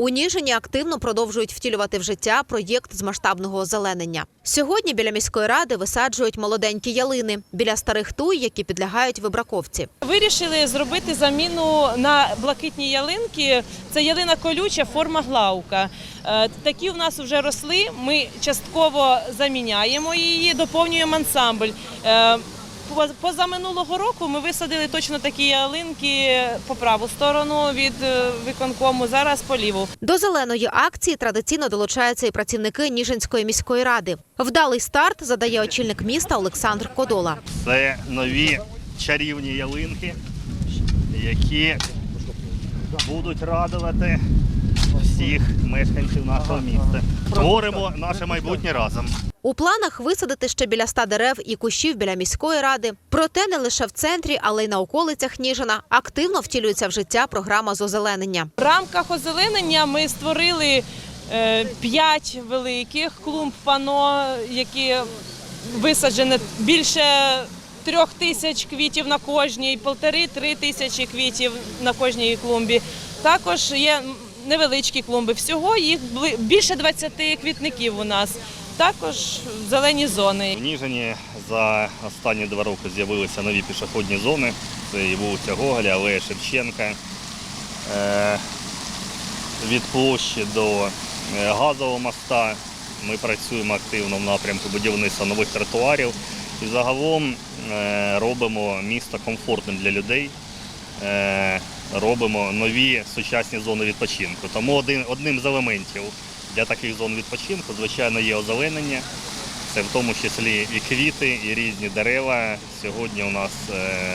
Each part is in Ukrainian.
У Ніжині активно продовжують втілювати в життя проєкт з масштабного озеленення. Сьогодні біля міської ради висаджують молоденькі ялини біля старих туй, які підлягають вибраковці. Вирішили зробити заміну на блакитні ялинки. Це ялина колюча, форма глаука. Е, Такі в нас вже росли. Ми частково заміняємо її, доповнюємо ансамбль. Поз- Позаминулого року ми висадили точно такі ялинки по праву сторону від е, виконкому, зараз по ліву. До зеленої акції традиційно долучаються і працівники Ніжинської міської ради. Вдалий старт задає очільник міста Олександр Кодола. Це нові чарівні ялинки, які будуть радувати всіх мешканців нашого міста. Творимо наше майбутнє разом. У планах висадити ще біля ста дерев і кущів біля міської ради. Проте не лише в центрі, але й на околицях Ніжина активно втілюється в життя програма з озеленення. В рамках озеленення ми створили е, п'ять великих клумб пано, які висаджені більше трьох тисяч квітів на кожній, полтори-три тисячі квітів на кожній клумбі. Також є невеличкі клумби. Всього їх більше 20 квітників у нас. Також зелені зони. В Ніжині за останні два роки з'явилися нові пішохідні зони. Це і вулиця Гоголя, Алея Шевченка. Е, Від площі до е, газового моста ми працюємо активно в напрямку будівництва нових тротуарів і загалом е, робимо місто комфортним для людей. Робимо нові сучасні зони відпочинку. Тому один, одним з елементів для таких зон відпочинку, звичайно, є озеленення. Це в тому числі і квіти, і різні дерева. Сьогодні у нас е,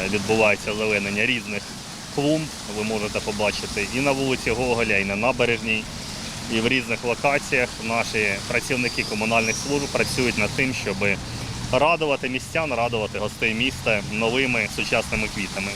відбувається озеленення різних клумб. Ви можете побачити і на вулиці Гоголя, і на набережній, і в різних локаціях. Наші працівники комунальних служб працюють над тим, щоб радувати містян, радувати гостей міста новими сучасними квітами.